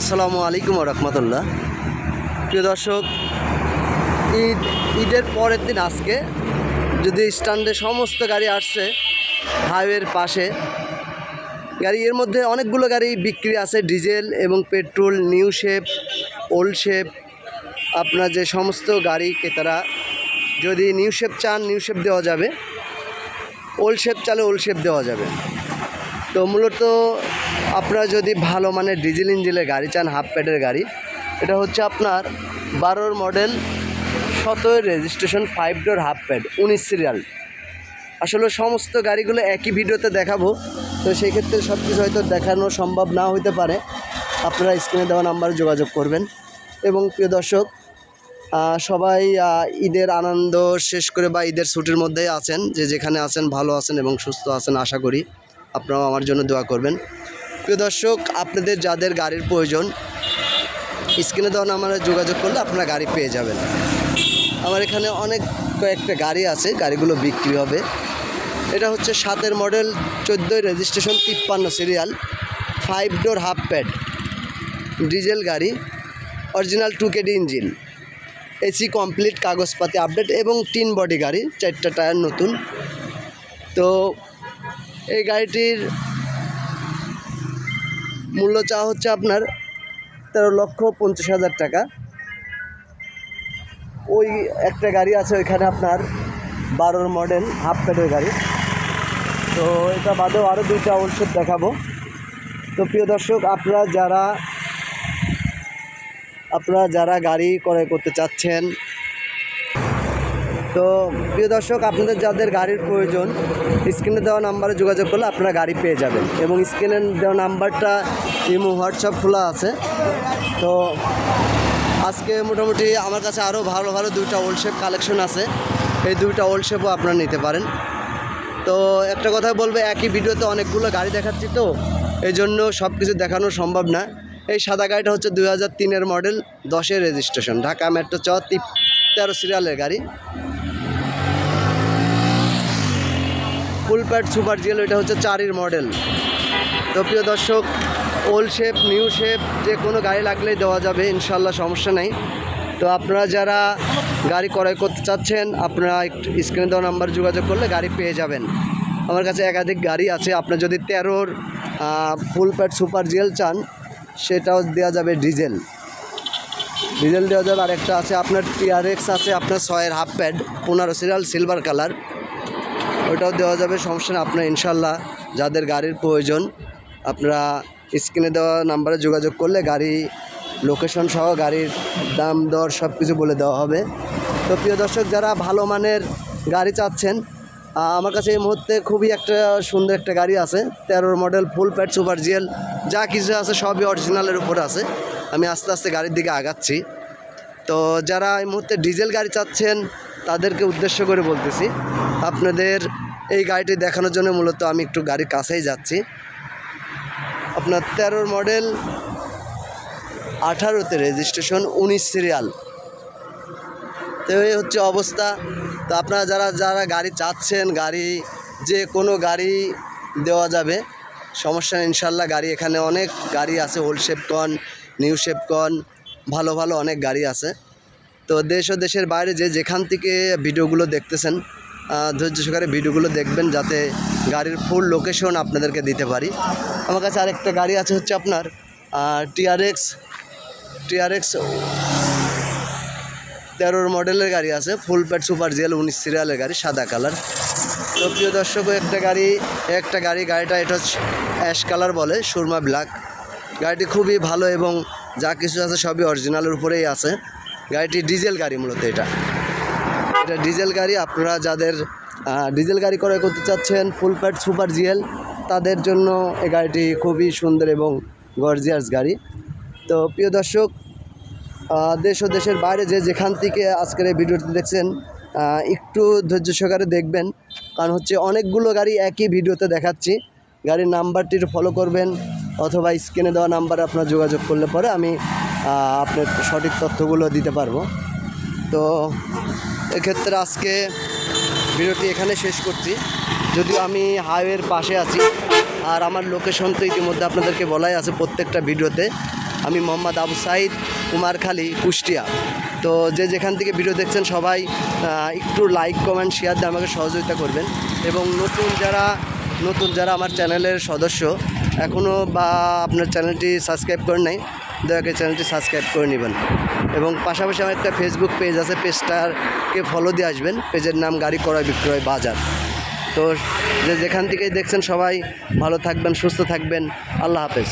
আসসালামু আলাইকুম রহমতুল্লাহ। প্রিয় দর্শক, ঈদ, ঈদের পরের দিন আজকে যদি স্ট্যান্ডে সমস্ত গাড়ি আসছে, হাইওয়ের পাশে, গাড়ি এর মধ্যে অনেকগুলো গাড়ি বিক্রি আছে, ডিজেল এবং petrol, new shape, old shape, আপনার যে সমস্ত গাড়ি ক্রেতারা যদি নিউ শেপ চান, নিউ শেপ দেওয়া যাবে, ওল্ড শেপ চালে ওল্ড শেপ দেওয়া যাবে। তো মূলত আপনারা যদি ভালো মানের ডিজেল ইঞ্জিনের গাড়ি চান, হাফ প্যাডের গাড়ি, এটা হচ্ছে আপনার বারোর মডেল সতেরো registration five door half pad, উনিশ সিরিয়াল। আসলে সমস্ত গাড়িগুলো একই ভিডিওতে দেখাবো, তো সেই ক্ষেত্রে সব কিছু হয়তো দেখানো সম্ভব না হতে পারে। আপনারা স্ক্রিনে দেওয়া নাম্বারে যোগাযোগ করবেন। এবং প্রিয় দর্শক সবাই ঈদের আনন্দ শেষ করে বা ঈদের ছুটির মধ্যেই আছেন, যে যেখানে আছেন, ভালো আছেন এবং সুস্থ আছেন, আশা করি আপনারাও আমার জন্য দোয়া করবেন। প্রিয় দর্শক, আপনাদের যাদের গাড়ির প্রয়োজন, স্ক্রিনে দেওয়া আমরা যোগাযোগ করলে আপনারা গাড়ি পেয়ে যাবেন। আমার এখানে অনেক কয়েকটা গাড়ি আছে, গাড়িগুলো বিক্রি হবে। এটা হচ্ছে সাতের মডেল, চোদ্দোই রেজিস্ট্রেশন, তিপ্পান্ন serial, five door half pad, diesel গাড়ি, original two KD engine, AC complete, কাগজপাতি আপডেট এবং তিন বডি গাড়ি, চারটা টায়ার নতুন। তো এই গাড়িটির মূল্য চা হচ্ছে আপনার তেরো লক্ষ পঞ্চাশ হাজার টাকা। ওই একটা গাড়ি আছে ওইখানে আপনার বারোর মডেল, হাফ প্যাডের গাড়ি। তো এটা বাদেও আরও দুইটা ওষুধ দেখাবো। তো প্রিয় দর্শক, আপনারা যারা আপনারা যারা গাড়ি ক্রয় করতে চাচ্ছেন তো প্রিয় দর্শক, আপনাদের যাদের গাড়ির প্রয়োজন, স্ক্রিনে দেওয়া নাম্বারে যোগাযোগ করলে আপনারা গাড়ি পেয়ে যাবেন এবং স্ক্রিনে দেওয়া নাম্বারটা ইমো, হোয়াটসঅ্যাপ খোলা আছে। তো আজকে মোটামুটি আমার কাছে আরও ভালো ভালো দুইটা ওল্ড শেপ কালেকশন আছে। এই দুইটা ওল্ড শেপও আপনারা নিতে পারেন। তো একটা কথা বলব, একই ভিডিওতে অনেকগুলো গাড়ি দেখাচ্ছি তো, এই জন্য সব কিছু দেখানো সম্ভব না। এই সাদা গাড়িটা হচ্ছে দুই হাজার তিনের মডেল দশের রেজিস্ট্রেশন ঢাকা মেট্রো চ তেরো সিরিয়ালের গাড়ি। ফুল প্যাড সুপার জিএল, এটা হচ্ছে চারির মডেল। তো প্রিয় দর্শক ওল্ড শেপ নিউ শেপ যে কোনো গাড়ি লাগলেই দেওয়া যাবে ইনশাল্লাহ সমস্যা নেই। তো আপনারা যারা গাড়ি ক্রয় করতে চাচ্ছেন, আপনারা স্ক্রিনে দেওয়া নাম্বার যোগাযোগ করলে গাড়ি পেয়ে যাবেন। আমার কাছে একাধিক গাড়ি আছে আপনার যদি তেরোর ফুল প্যাড সুপার জেল চান, সেটাও দেওয়া যাবে ডিজেল। ডিজেল দেওয়া যাবে, আরেকটা আছে, আপনার টিআরএক্স আছে, আপনার ছয়ের হাফ প্যাড পনেরো সিরিয়াল সিলভার কালার ওটাও দেওয়া যাবে, সমস্যা না আপনার ইনশাল্লাহ যাদের গাড়ির প্রয়োজন, আপনারা স্ক্রিনে দেওয়া নাম্বারে যোগাযোগ করলে গাড়ি লোকেশন সহ গাড়ির দাম, দর সব কিছু বলে দেওয়া হবে। তো প্রিয় দর্শক, যারা ভালো মানের গাড়ি চাচ্ছেন আমার কাছে এই মুহূর্তে খুবই একটা সুন্দর একটা গাড়ি আছে, তেরোর model full pad super GL, যা কিছু আছে সবই অরিজিনালের উপর আছে। আমি আস্তে আস্তে গাড়ির দিকে আগাচ্ছি। তো যারা এই মুহূর্তে ডিজেল গাড়ি চাচ্ছেন, তাদেরকে উদ্দেশ্য করে বলতেছি আপনাদের এই গাড়িটি দেখানোর জন্য মূলত আমি একটু গাড়ির কাছেই যাচ্ছি। আপনার তেরোর মডেল, আঠারোতে রেজিস্ট্রেশন উনিশ সিরিয়াল তো এই হচ্ছে অবস্থা। তো আপনারা যারা যারা গাড়ি চাচ্ছেন, গাড়ি, যে কোনো গাড়ি দেওয়া যাবে, সমস্যা ইনশাল্লাহ গাড়ি এখানে অনেক গাড়ি আছে ওল্ড শেপকন নিউ শেপকন ভালো ভালো অনেক গাড়ি আছে। তো দেশ ও দেশের বাইরে যে যেখান থেকে ভিডিওগুলো দেখতেছেন ধৈর্য সহকারে ভিডিওগুলো দেখবেন যাতে গাড়ির ফুল লোকেশন আপনাদেরকে দিতে পারি। আমার কাছে আরেকটা গাড়ি আছে হচ্ছে আপনার টিআরএক্স টিআরএক্স তেরোর মডেলের গাড়ি আছে ফুল প্যাড সুপার জেল উনিশ সিরিয়ালের গাড়ি, সাদা কালার তো প্রিয় দর্শক একটা গাড়ি একটা গাড়ি, গাড়িটা এটা হচ্ছে অ্যাশ কালার বলে, সুরমা ব্ল্যাক গাড়িটি খুবই ভালো এবং যা কিছু আছে সবই অরিজিনালের উপরেই আছে। গাড়িটি ডিজেল গাড়ি মূলত এটা। এটা ডিজেল গাড়ি। আপনারা যাদের ডিজেল গাড়ি ক্রয় করতে চাচ্ছেন ফুল প্যাড সুপার জিএল, তাদের জন্য এই গাড়িটি খুবই সুন্দর এবং গর্জিয়াস গাড়ি। তো প্রিয় দর্শক দেশ ও দেশের বাইরে যে যেখান থেকে আজকের এই ভিডিওটি দেখছেন একটু ধৈর্য সহকারে দেখবেন। কারণ হচ্ছে অনেকগুলো গাড়ি একই ভিডিওতে দেখাচ্ছি। গাড়ির নাম্বারটি ফলো করবেন অথবা স্ক্রিনে দেওয়া নাম্বারে আপনার যোগাযোগ করলে পরে আমি আপনার সঠিক তথ্যগুলো দিতে পারব। তো এক্ষেত্রে আজকে ভিডিওটি এখানে শেষ করছি। যদিও আমি হাইওয়ের পাশে আছি, আর আমার লোকেশন তো ইতিমধ্যে আপনাদেরকে বলাই আছে প্রত্যেকটা ভিডিওতে। আমি মোহাম্মদ আবু সাইদ কুমারখালী, কুষ্টিয়া। তো যে যেখান থেকে ভিডিও দেখছেন সবাই একটু লাইক কমেন্ট শেয়ার দিয়ে আমাকে সহযোগিতা করবেন। এবং নতুন যারা নতুন যারা আমার চ্যানেলের সদস্য এখনও বা আপনার চ্যানেলটি সাবস্ক্রাইব করেন নাই, দয়া করে চ্যানেলটি সাবস্ক্রাইব করে নেবেন। এবং পাশাপাশি আমার একটা ফেসবুক পেজ আছে, পেজটাকে ফলো দিয়ে আসবেন। পেজের নাম গাড়ি ক্রয় বিক্রয় বাজার। তো যে যেখান থেকেই দেখছেন সবাই ভালো থাকবেন, সুস্থ থাকবেন। আল্লাহ হাফেজ।